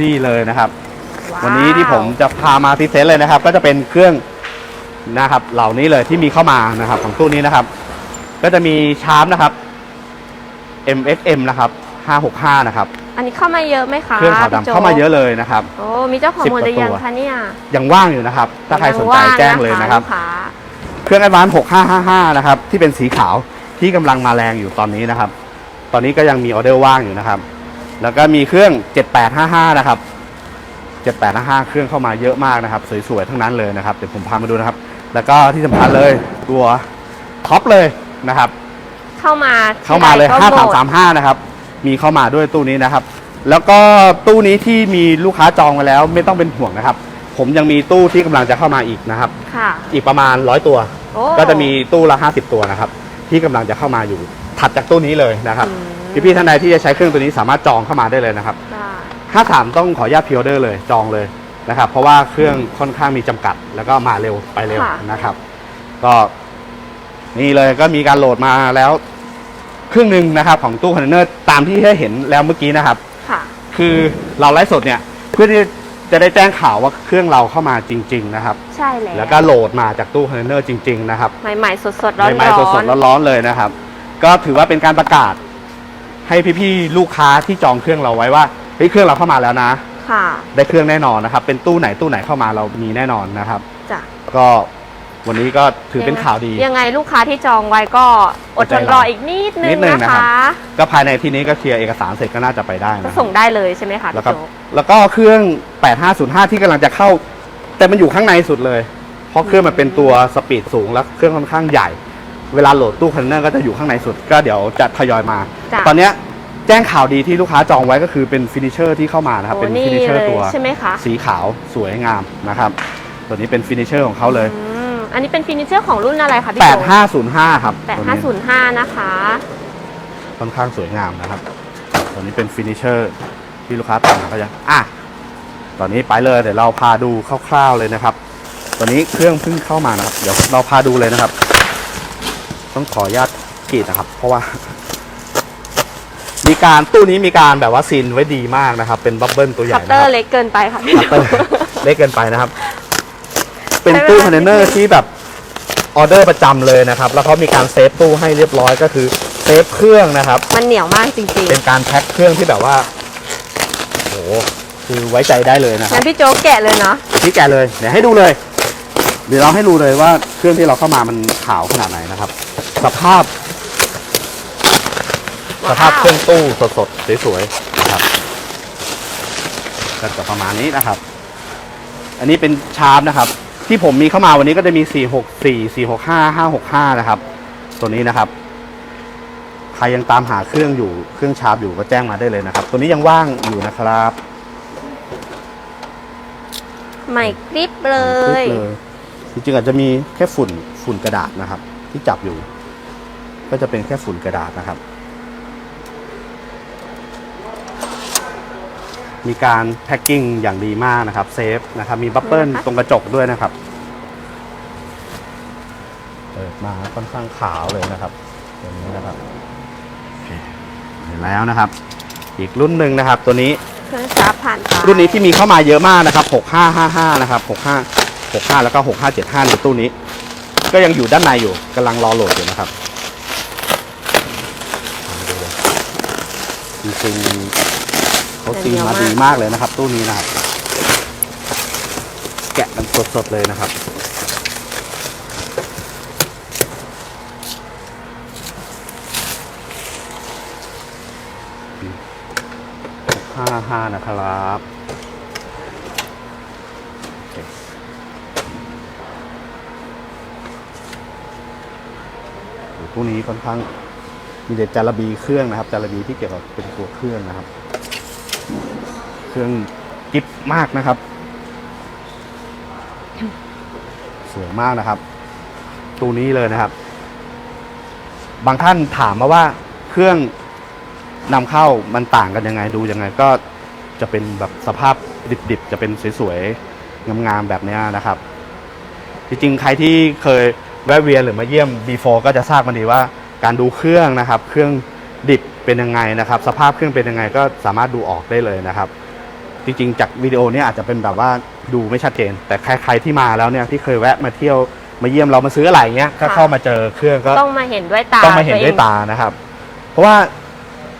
นี่เลยนะครับว้าวันนี้ที่ผมจะพามาพรีเซนต์เลยนะครับ ก็จะเป็นเครื่องนะครับ เหล่านี้เลยที่มีเข้ามานะครับ ของตู้นี้นะครับ ก็จะมีชาร์ปนะครับ MXM นะครับ 565 นะครับ อันนี้เข้ามาเยอะไหมคะเครื่องขาวพี่โจ๊ดำเข้ามาเยอะเลยนะครับ โอ้มีเจ้าของสิบหมดกหว่ารือยังตัวคะเนี่ยยังว่างอยู่นะครับ ถ้าใครสนใจยังว่างแจ้งเลยนะครับลูกค้าเครื่อง Advance 6555 นะครับ ที่เป็นสีขาวที่กำลังมาแรงอยู่ตอนนี้นะครับ ตอนนี้ก็ยังมีออเดอร์ว่างอยู่นะครับ แล้วก็มีเครื่อง 7855 นะครับ 7855 เครื่องเข้ามาเยอะมากนะครับ สวยๆ ทั้งนั้นเลยนะครับ เดี๋ยวผมพามาดูนะครับ แล้วก็ที่สำคัญเลยตัวท็อปเลยนะครับ เข้ามาเข้ามาเลยที่ใดก็หมด5335 นะครับ มีเข้ามาด้วยตู้นี้นะครับ แล้วก็ตู้นี้ที่มีลูกค้าจองมาแล้วไม่ต้องเป็นห่วงนะครับ ผมยังมีตู้ที่กำลังจะเข้ามาอีกนะครับค่ะอีกประมาณ100ตัวโอ้ก็จะมีตู้ละ 50 ตัวนะครับ ที่กำลังจะเข้ามาอยู่ถัดจากตู้นี้เลยนะครับอืม พี่ๆท่านใดที่จะใช้เครื่องตัวนี้สามารถจองเข้ามาได้เลยนะครับได้ถ้าถามต้องขออนุญาตพิออเดอร์เลยจองเลยนะครับ เพราะว่าเครื่องค่อนข้างมีจำกัด แล้วก็มาเร็วไปเร็วนะครับ ก็นี่เลยก็มีการโหลดมาแล้วเครื่องหนึ่งนะครับของตู้คอนเทนเนอร์ตามที่ให้เห็นแล้วเมื่อกี้นะครับ ค่ะ คือเราไลฟ์สดเนี่ยเพื่อที่จะได้แจ้งข่าวว่าเครื่องเราเข้ามาจริง ๆ นะครับ ใช่แล้วแล้วก็โหลดมาจากตู้คอนเทนเนอร์จริง ๆ นะครับ ใหม่ๆสดๆร้อนใหม่ๆสดๆร้อนๆเลยนะครับ ก็ถือว่าเป็นการประกาศ ให้พี่ๆลูกค้าที่จองเครื่องเราไว้ว่าเฮ้ยเครื่องเราเข้ามาแล้วนะๆค่ะได้เครื่องแน่นอนนะครับ เป็นตู้ไหนตู้ไหนเข้ามาเรามีแน่นอนนะครับ จ้ะก็วันนี้ก็ถือเป็นข่าวดี ยังไงลูกค้าที่จองไว้ก็อดทนรออีกนิดนึนิงดนึงนะนะครัคะ บ ก็ภายในที่นี้ก็เคลียร์เอกสารเสร็จก็น่าจะไปได้ก็นะส่งได้เลยใช่ไหมคะแล้วพี่ก็โจ๊กแล้วก็เครื่อง 8505 ที่กำลังจะเข้า แต่มันอยู่ข้างในสุดเลย เพราะเครื่องมันเป็นตัวสปีดสูงแล้วเครื่องค่อนข้างใหญ่ เวลาโหลดตู้คอนเทนเนอร์ก็จะอยู่ข้างในสุดก็เดี๋ยวจะทยอยมา จ้ะ ตอนเนี้ยแจ้งข่าวดีที่ลูกค้าจองไว้ก็คือเป็นฟินิเชอร์ที่เข้ามานะครับโอ้เป็นนี่ฟินิเชอเลร์ยตัวใช่ไหมคะสีขาวสวยงามนะครับ ตัวนี้เป็นฟินิเชอร์ของเขาเลย อืมอันนี้เป็นฟินิเจอร์ของรุ่นอะไรคะพี่โจ๊ก8505 ครับแปดตัวห้านี้ศูนย์ห้านะคะ ค่อนข้างสวยงามนะครับ ตัวนี้เป็นฟินิเชอร์ที่ลูกค้าตามหาก็จะอะตอนนี้ไปเลยเดี๋ยวเราพาดูคร่าวๆเลยนะครับ ตัวนี้เครื่องเพิ่งเข้ามานะครับ เดี๋ยวเราพาดูเลยนะครับ ต้องขออนุญาตกรีดนะครับ เพราะว่า มีการตู้นี้มีการแบบว่าซีนไว้ดีมากนะครับ เป็นบับเบิลตัวใหญ่คัพนะเตอครัร์บเล็กเกินไปค่ะพี่คัตเตอร์เล็กเกินไปนะครับ เป็นตู้คอนเทนเนอร์ที่แบบออเดอร์ประจำเลยนะครับ แล้วเขามีการเซฟตู้ให้เรียบร้อยก็คือเซฟเครื่องนะครับ มันเหนียวมากจริงเป็นการแพ็คเครื่องที่แบบว่าโหคือไว้ใจได้เลยนะๆครังั้บนพี่โจ๊กแกะเลยเนาะนี่แกะเลยเดี๋ยวให้ดูเลย เดี๋ยวเราให้ดูเลยว่าเครื่องที่เราเข้ามามันขาวขนาดไหนนะครับ สภาพ สภาพเครื่องตู้สดๆสวยๆนะครับก็จะประมาณนี้นะครับ อันนี้เป็นชาร์ปนะครับ ที่ผมมีเข้ามาวันนี้ก็จะมี 464 465 565 นะครับ ตัวนี้นะครับ ใครยังตามหาเครื่องอยู่เครื่องชาร์ปอยู่ก็แจ้งมาได้เลยนะครับ ตัวนี้ยังว่างอยู่นะครับใหม่กริบเลปึ๊บย เลยจริงๆอาจจะมีแค่ฝุ่นฝุ่นกระดาษนะครับ ที่จับอยู่ ก็จะเป็นแค่ฝุ่นกระดาษนะครับ มีการแพ็กกิ้งอย่างดีมากนะครับเซฟนะครับมีบัฟเฟิลนะคะตรงกระจกด้วยนะครับเปิดมาค่อนข้างขาวเลยนะครับตัวนี้นะครับโอเคเห็นแล้วนะครับ อีกรุ่นหนึ่งนะครับ ตัวนี้เครื่องชาร์ปผ่านไปรุ่นนี้ที่มีเข้ามาเยอะมากนะครับ 6555 นะครับ 65 65 แล้วก็ 6575 ในตู้นี้ ก็ยังอยู่ด้านในอยู่กำลังรอโหลดอยู่นะครับมาดูเลยจริงๆ เขาซีมาดีมากเลยนะครับ ตู้นี้นะครับ แกะกันสดๆเลยนะครับ65นะครับโอเคโอ้โหตู้นี้ค่อนข้างมีแต่จาระบีเครื่องนะครับ จาระบีที่เกี่ยวกับเป็นตัวเครื่องนะครับ เครื่องกิฟมากนะครับ สวยมากนะครับตู้นี้เลยนะครับ บางท่านถามมาว่าเครื่องนำเข้ามันต่างกันยังไงดูยังไงก็จะเป็นแบบสภาพดิบๆ จะเป็นสวยๆ งามๆ แบบนี้นะครับ จริงๆ ใครที่เคยแวะเวียนหรือมาเยี่ยม before ก็จะทราบมันดีว่าการดูเครื่องนะครับ เครื่องดิบเป็นยังไงนะครับ สภาพเครื่องเป็นยังไงก็สามารถดูออกได้เลยนะครับ จริงๆ จากวิดีโอเนี้อาจจะเป็นแบบว่าดูไม่ชัดเจน แต่ใครๆที่มาแล้วเนี่ยที่เคยแวะมาเที่ยวมาเยี่ยมเรามาซื้ออะไรเงี้ยถ้าเข้ามาเจอเครื่องก็ต้องมาเห็นด้วยตาต้องมาเห็นด้วยตัตานะครับ เพราะว่า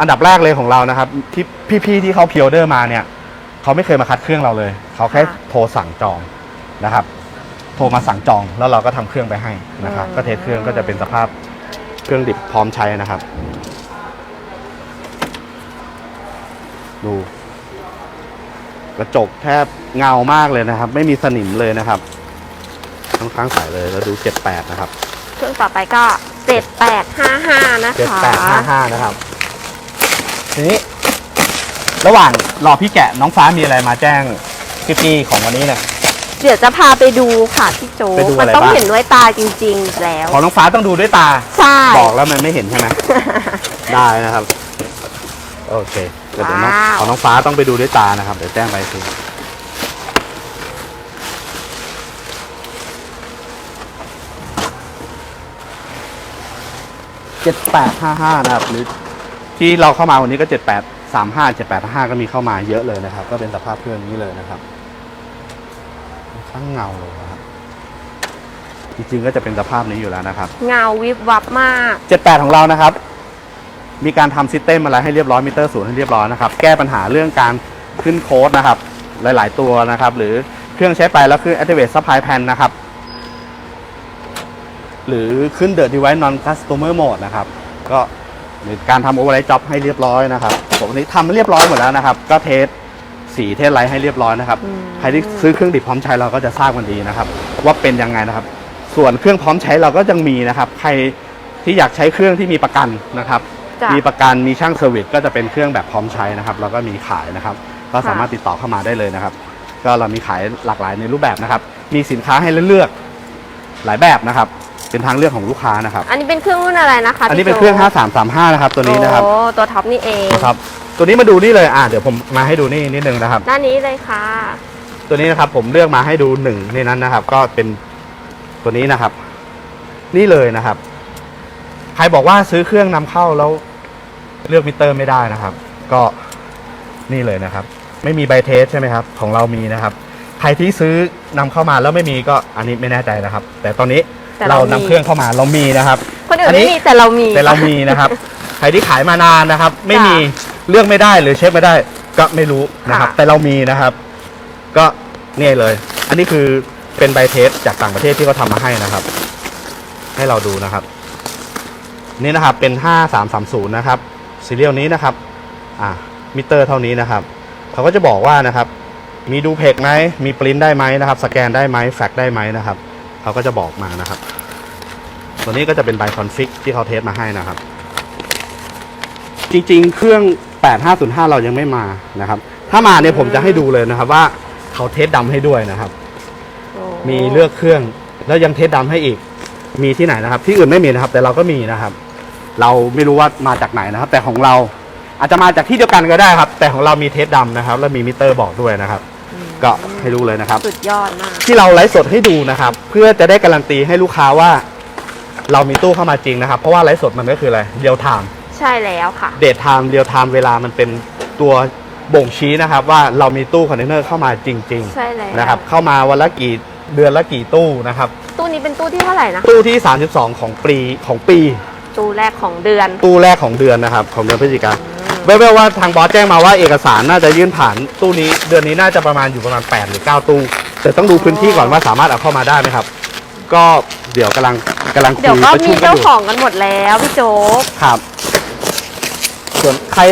อันดับแรกเลยของเรานะครับ ที่พี่ๆที่เขาพิออเดอร์มาเนี่ยเขาไม่เคยมาคัดเครื่องเราเลย เขาแค่โทรสั่งจองนะครับ โทรมาสั่งจองแล้วเราก็ทำเครื่องไปให้นะครับ ก็เทสเครื่องก็จะเป็นสภาพเครื่องดิบพร้อมใช้นะครับ ดู กระจกแทบเงามากเลยนะครับ ไม่มีสนิมเลยนะครับค่อนข้างใสเลยแล้วดู 78 นะครับ เครื่องต่อไปก็ 7855 นะคะ 7855 นะครับ ทีนี้ ระหว่างรอพี่แกะน้องฟ้ามีอะไรมาแจ้งพี่ๆของวันนี้เนี่ย เดี๋ยวจะพาไปดูค่ะพี่โจไปดูมัอะไรต้องบ้าง เห็นด้วยตาจริงๆแล้ว ของน้องฟ้าต้องดูด้วยตา ใช่ บอกแล้วมันไม่เห็นใช่ไหม ได้นะครับ โอเค เดี๋ยวเดี๋ยวน้องว้าว ของน้องฟ้าต้องไปดูด้วยตานะครับ เดี๋ยวแจ้งไปคือเจ็ดแปดห้าห้านะครับหรือที่เราเข้ามาวันนี้ก็เจ็ดแปดสามห้าเจ็ดแปดห้าก็มีเข้ามาเยอะเลยนะครับ ก็เป็นสภาพเครื่องนี้เลยนะครับช่างเงาเลยนะครับจริงๆก็จะเป็นสภาพนี้อยู่แล้วนะครับ เงาวิบวับมาก 78 ของเรานะครับ มีการทำซิสเต็มอะไรให้เรียบร้อยมิเตอร์ศูนย์ให้เรียบร้อยนะครับแก้ปัญหาเรื่องการขึ้นโค้ดนะครับหลาย ๆ ตัวนะครับ หรือเครื่องใช้ไปแล้วคือ activate supply pan นะครับ หรือขึ้น the device non customer mode นะครับ ก็หรือการทำ override job ให้เรียบร้อยนะครับผมวันนี้ทำเรียบร้อยหมดแล้วนะครับ ก็เทสสีเทสไลท์ให้เรียบร้อยนะครับอืมใครที่ซื้อเครื่องดิบพร้อมใช้เราก็จะทราบกันดีนะครับ ว่าเป็นยังไงนะครับ ส่วนเครื่องพร้อมใช้เราก็ยังมีนะครับ ใครที่อยากใช้เครื่องที่มีประกันนะครับ จ้ะ มีประกันมีช่างเซอร์วิสก็จะเป็นเครื่องแบบพร้อมใช้นะครับเราก็มีขายนะครับ ก็สามารถติดต่อเข้ามาได้เลยนะครับ ก็เรามีขายหลากหลายในรูปแบบนะครับ มีสินค้าให้เลือกหลายแบบนะครับ เป็นทางเลือกของลูกค้านะครับ อันนี้เป็นเครื่องรุ่นอะไรนะคะอันนี้พี่เป็นเครื่องโจ5335 นะครับ ตัวนี้นะครับโอ้ตัวท็อปนี่เองนะครับตัวนี้มาดูนี่เลยอ่าเดี๋ยวผมมาให้ดูนี่นิดนึงนะครับ ด้านนี้เลยค่ะ ตัวนี้นะครับผมเลือกมาให้ดูหนึ่งในนั้นนะครับ ก็เป็นตัวนี้นะครับ นี่เลยนะครับ ใครบอกว่าซื้อเครื่องนำเข้าแล้วเลือกมิเตอร์ไม่ได้นะครับ ก็นี่เลยนะครับ ไม่มีใบเทสใช่ไหมครับ ของเรามีนะครับ ใครที่ซื้อนำเข้ามาแล้วไม่มีก็อันนี้ไม่แน่ใจนะครับ แต่ตอนนี้แต่เราเรานำมี เครื่องเข้ามาเรามีนะครับ คนอื่อันนนี้ ไม่มีแต่เรามี แต่เรามีนะครับ ใครที่ขายมานานนะครับ ไม่มีเลือกไม่ได้หรือเช็คไม่ได้ ก็ไม่รู้นะครับ ค่ะ แต่เรามีนะครับ ก็เนี่ยเลย อันนี้คือเป็นใบเทสจากต่างประเทศที่เขาทำมาให้นะครับ ให้เราดูนะครับ นี่นะครับเป็น 5330 นะครับซีเรียลนี้นะครับอ่ามิเตอร์เท่านี้นะครับเขาก็จะบอกว่านะครับ มีดูเพกไหมมีปริ้นได้ไหมนะครับ สแกนได้ไหมแฟกได้ไหมนะครับเขาก็จะบอกมานะครับ ตัวนี้ก็จะเป็นใบคอนฟิกที่เขาเทสมาให้นะครับ จริงๆ เครื่อง 8505 เรายังไม่มานะครับ ถ้ามาเนี่ยผมจะให้ดูเลยนะครับ ว่าเขาเทสดำให้ด้วยนะครับโอ้มีเลือกเครื่องแล้วยังเทสดำให้อีก มีที่ไหนนะครับ ที่อื่นไม่มีนะครับ แต่เราก็มีนะครับ เราไม่รู้ว่ามาจากไหนนะครับ แต่ของเราอาจจะมาจากที่เดียวกันก็ได้ครับ แต่ของเรามีเทสดำนะครับ แล้วมีมิเตอร์บอกด้วยนะครับ ก็ให้รู้เลยนะครับ สุดยอดมาก ที่เราไลฟ์สดให้ดูนะครับ เพื่อจะได้การันตีให้ลูกค้าว่า เรามีตู้เข้ามาจริงนะครับ เพราะว่าไลฟ์สดมันก็คืออะไรเรียลไทม์ใช่แล้วค่ะ เดทไทม์เรียลไทม์เวลามันเป็นตัวบ่งชี้นะครับ ว่าเรามีตู้คอนเทนเนอร์เข้ามาจริงใช่แล้วๆนะครับ เข้ามาวันละกี่ เดือนละกี่ตู้นะครับ ตู้นี้เป็นตู้ที่เท่าไหร่นะ ตู้ที่ 32 ของปีของปี ตู้แรกของเดือน ตู้แรกของเดือนนะครับ ของเดือนพฤศจิกาอืมแววๆว่าทางบอสแจ้งมาว่าเอกสารน่าจะยื่นผ่านตู้นี้เดือนนี้น่าจะประมาณอยู่ประมาณ 8 หรือ 9 ตู้ แต่ต้องดูพื้นที่ก่อนว่าสามารถเอาเข้ามาได้ไหมครับ ก็เดี๋ยวกำลังกำลังคุเดี๋ยวยก็ประมีชุมกันเจ้าอยู่ของกันหมดแล้วพี่โจ๊กครับ ส่วนใคร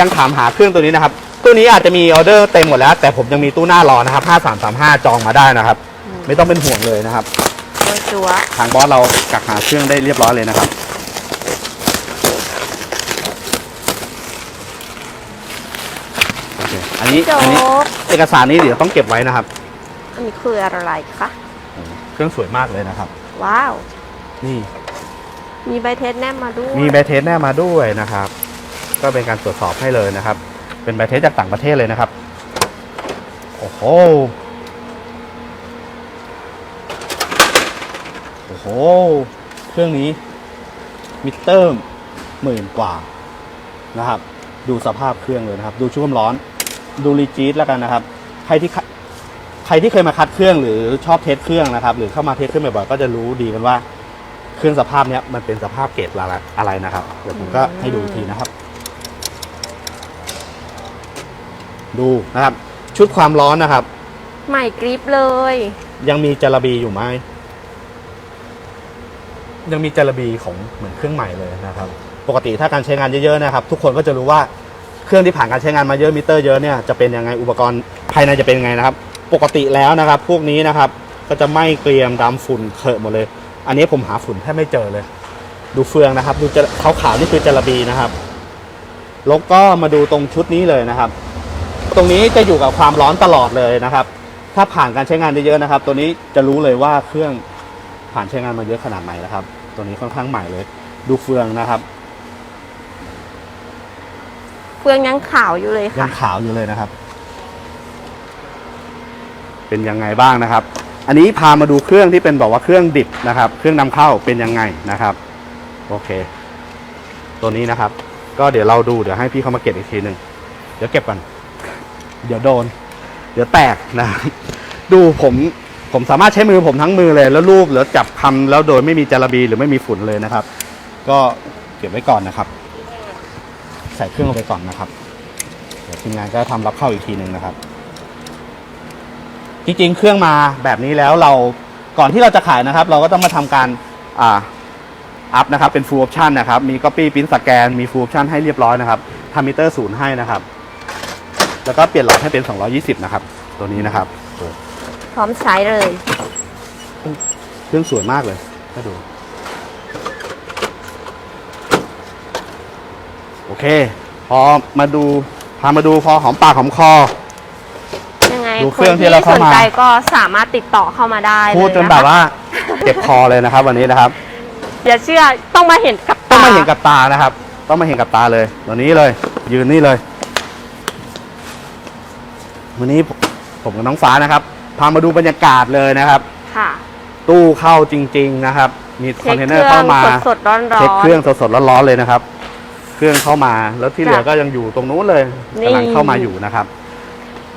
ยังถามหาเครื่องตัวนี้นะครับ ตู้นี้อาจจะมีออเดอร์เต็มหมดแล้ว แต่ผมยังมีตู้หน้ารอนะครับ 5335 จองมาได้นะครับ ไม่ต้องเป็นห่วงเลยนะครับ โดยจัวทางบอสเรากักหาเครื่องได้เรียบร้อยเลยนะครับ โอเค อันนี้พี่โจ๊อันนี้กเอกสารนี้เดี๋ยวต้องเก็บไว้นะครับ อันนี้คืออะไรคะ เครื่องสวยมากเลยนะครับ ว้าว นี่ มีใบเทสแนบมาด้วยมีใบเทสแน่มาด้วยนะครับ ก็เป็นการตรวจสอบให้เลยนะครับ เป็นใบเทสจากต่างประเทศเลยนะครับ โอ้โห โอ้โหเครื่องนี้มิเตอร์หมื่นกว่านะครับ ดูสภาพเครื่องเลยนะครับ ดูช่วงร้อน ดูรีจีตแล้วกันนะครับ ใครที่คัดใครที่เคยมาคัดเครื่องหรือชอบเทสเครื่องนะครับ หรือเข้ามาเทสเครื่องบ่อยๆก็จะรู้ดีกันว่า เครื่องสภาพเนี้ยมันเป็นสภาพเกรดอะไรอะไรนะครับเดี๋ยวผมก็ให้ดูอีกทีนะครับ ดูนะครับ ชุดความร้อนนะครับ ใหม่กริปเลย ยังมีจาระบีอยู่ไหม ยังมีจารบีของเหมือนเครื่องใหม่เลยนะครับปกติถ้าการใช้งานเยอะๆนะครับ ทุกคนก็จะรู้ว่าเครื่องที่ผ่านการใช้งานมาเยอะมิเตอร์เยอะเนี่ยจะเป็นยังไงอุปกรณ์ภายในจะเป็นยังไงนะครับ ปกติแล้วนะครับ พวกนี้นะครับก็จะไหม้เกรียมดำฝุ่นเคอะหมดเลย อันนี้ผมหาฝุ่นแทบไม่เจอเลย ดูเฟืองนะครับ ดูจะขาวๆนี่คือจาระบีนะครับแล้วก็มาดูตรงชุดนี้เลยนะครับ ตรงนี้จะอยู่กับความร้อนตลอดเลยนะครับ ถ้าผ่านการใช้งานเยอะๆนะครับ ตัวนี้จะรู้เลยว่าเครื่องผ่านใช้งานมาเยอะขนาดไหนนะครับ ตัวนี้ค่อนข้างใหม่เลย ดูเฟืองนะครับ เฟืองยังขาวอยู่เลยยัค่ะ งขาวอยู่เลยนะครับ เป็นยังไงบ้างนะครับ อันนี้พามาดูเครื่องที่เป็นบอกว่าเครื่องดิบนะครับ เครื่องนำเข้าเป็นยังไงนะครับ โอเค ตัวนี้นะครับ ก็เดี๋ยวเราดูเดี๋ยวให้พี่เขามาเก็บอีกทีหนึ่งเดี๋ยวเก็บก่อน เดี๋ยวโดน เดี๋ยวแตกนะครับดูผม ผมสามารถใช้มือผมทั้งมือเลย แล้วรูปหรือจับคำแล้วโดยไม่มีจารบีหรือไม่มีฝุ่นเลยนะครับ ก็เก็บไว้ก่อนนะครับ ใส่เครื่องลงไปก่อนนะครับเดี๋ยวทีมงานก็ทำรับเข้าอีกทีหนึ่งนะครับ จริงๆ เครื่องมาแบบนี้แล้วเราก่อนที่เราจะขายนะครับ เราก็ต้องมาทำการอ่าอัพนะครับเป็น full option นะครับ มี copy print scan มี full option ให้เรียบร้อยนะครับทำมิเตอร์ศูนย์ให้นะครับ แล้วก็เปลี่ยนหลอดให้เป็น 220 นะครับ ตัวนี้นะครับ พร้อมใช้เลย เครื่องสวยมากเลยมาดู โอเค พอมาดู พามาดูพอหอมปากหอมคอ ยังไงดูเคครื่นองที่ที่เราสเข้านมาใจก็สามารถติดต่อเข้ามาได้เลยพูดจนนะคะแบบว่า เจ็บคอเลยนะครับ วันนี้นะครับ อย่าเชื่อต้องมาเห็นกับต้องตามาเห็นกับตานะครับ ต้องมาเห็นกับตาเลยตัวนี้เลย ยืนนี่เลย วันนี้ผมผมกับน้องฟ้านะครับ พามาดูบรรยากาศเลยนะครับ ค่ะ ตู้เข้าจริง ๆนะครับ มีคเช็อนคเทนเคเนอรื่ร์อเข้างมาสดๆร้อนๆเช็คเครื่องสดๆร้อนๆเลยนะครับ เครื่องเข้ามาแล้วที่เหลือจ้ะก็ยังอยู่ตรงนู้นเลยนี่ กำลังเข้ามาอยู่นะครับ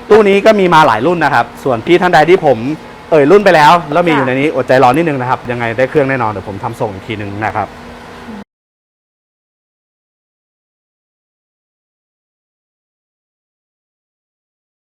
ตู้นี้ก็มีมาหลายรุ่นนะครับ ส่วนพี่ท่านใดที่ผมเอ่ยรุ่นไปแล้ว แล้วมีอยู่ในนี้อดใจรอนิดนึงนะครับยังไงได้เครื่องแน่นอนเดี๋ยวผมทำส่งอีกทีนึงนะครับ